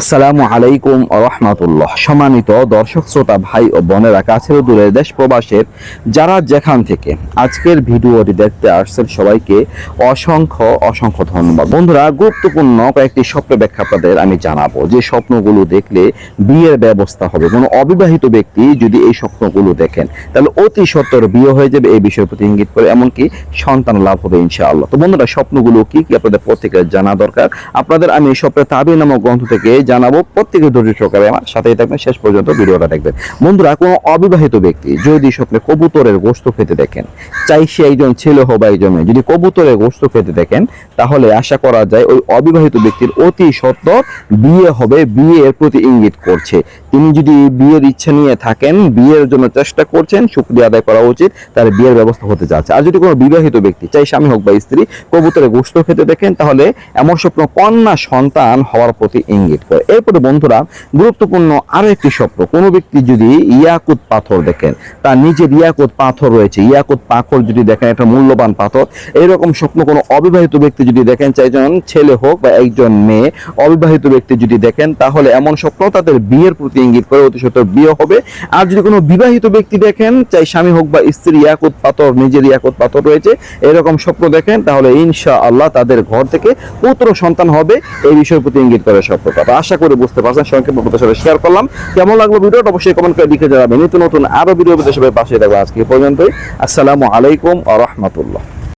আসসালামু আলাইকুম রহমাতুল্লাহ। সম্মানিত দর্শক, শ্রোতা, ভাই ও বোনেরা, কাছের দূরের দেশ প্রবাসের যারা যেখান থেকে আজকের ভিডিওটি দেখতে আসছেন, সবাইকে অসংখ্য অসংখ্য ধন্যবাদ। বন্ধুরা, গুরুত্বপূর্ণ কয়েকটি স্বপ্ন ব্যাখ্যা আপনাদের আমি জানাব। যে স্বপ্নগুলো দেখলে বিয়ের ব্যবস্থা হবে। কোনো অবিবাহিত ব্যক্তি যদি এই স্বপ্নগুলো দেখেন, তাহলে অতি সত্তর বিয়ে হয়ে যাবে। এই বিষয়ের প্রতি ইঙ্গিত করে এমনকি সন্তান লাভ হবে, ইনশাআল্লাহ। তো বন্ধুরা, স্বপ্নগুলো কি কি আপনাদের প্রত্যেকের জানা দরকার? আপনাদের আমি এই স্বপ্নের তাবির নামক গ্রন্থ থেকে জানাব প্রত্যেকের ধৈর্য সহকারে আমার সাথেই থাকবেন। শেষ পর্যন্ত ভিডিওটা দেখবেন। বন্ধুরা, কোনো অবিবাহিত ব্যক্তি যদি স্বপ্নে কবুতরের গোস্ত খেতে দেখেন, চাই সে একজন ছেলে হোক বা একজন যদি কবুতরের গোস্ত খেতে দেখেন, তাহলে আশা করা যায় ওই অবিবাহিত ব্যক্তির অতি সত্য বিয়ে হবে, বিয়ের প্রতি ইঙ্গিত করছে। তিনি যদি বিয়ের ইচ্ছা নিয়ে থাকেন, বিয়ের জন্য চেষ্টা করছেন শুক্রিয়া আদায় করা উচিত, তার বিয়ের ব্যবস্থা হতে যাচ্ছে। আর যদি কোনো বিবাহিত ব্যক্তি, চাই স্বামী হোক বা স্ত্রী, কবুতরের গোস্ত খেতে দেখেন, তাহলে এমন স্বপ্ন কন্যা সন্তান হওয়ার প্রতি ইঙ্গিত এরপরে বন্ধুরা, গুরুত্বপূর্ণ আরও একটি স্বপ্ন। কোনো ব্যক্তি যদি ইয়াকুত পাথর দেখেন, তার নিজের ইয়াকুত পাথর রয়েছে। ইয়াকুত পাথর যদি দেখেন, একটা মূল্যবান পাথর। এইরকম স্বপ্ন কোনো অবিবাহিত ব্যক্তি যদি দেখেন, চাই একজন ছেলে হোক বা একজন মেয়ে, অবিবাহিত ব্যক্তি যদি দেখেন, তাহলে এমন স্বপ্ন তাদের বিয়ের প্রতি ইঙ্গিত করে অতি সত্ত্বর বিয়ে হবে। আর যদি কোনো বিবাহিত ব্যক্তি দেখেন, চাই স্বামী হোক বা স্ত্রী, ইয়াকুত পাথর, নিজের ইয়াকুত পাথর রয়েছে, এরকম স্বপ্ন দেখেন, তাহলে ইনশা আল্লাহ তাদের ঘর থেকে পুত্র সন্তান হবে। এই বিষয়ের প্রতি ইঙ্গিত করে স্বপ্নটা। আশা করে বুঝতে পারছেন, সংক্ষেপে আপনাদের সাথে শেয়ার করলাম। কেমন লাগল ভিডিওটা অবশ্যই কমেন্ট করে লিখে জানাবেন। নতুন নতুন আরও ভিডিও সবাই পাশে থাকবে আজকে পর্যন্তই। আসসালামু আলাইকুম আ রহমতুল্লাহ।